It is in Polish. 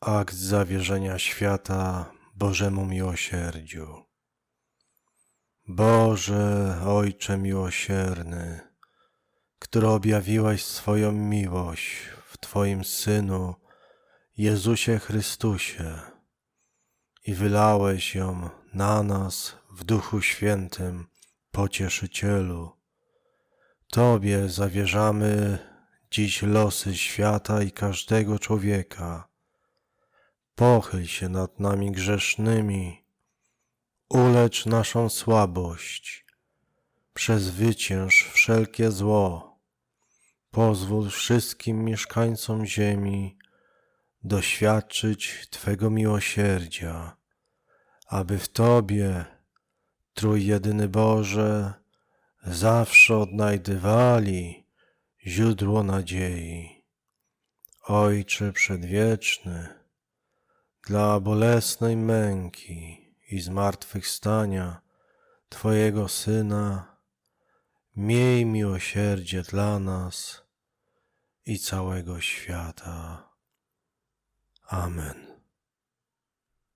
Akt zawierzenia świata Bożemu miłosierdziu. Boże, Ojcze miłosierny, który objawiłeś swoją miłość w Twoim Synu, Jezusie Chrystusie i wylałeś ją na nas w Duchu Świętym, Pocieszycielu. Tobie zawierzamy dziś losy świata i każdego człowieka. Pochyl się nad nami grzesznymi, ulecz naszą słabość, przezwycięż wszelkie zło. Pozwól wszystkim mieszkańcom ziemi doświadczyć Twego miłosierdzia, aby w Tobie, Trójjedyny Boże, zawsze odnajdywali źródło nadziei. Ojcze Przedwieczny, dla bolesnej męki i zmartwychwstania Twojego Syna, miej miłosierdzie dla nas i całego świata. Amen.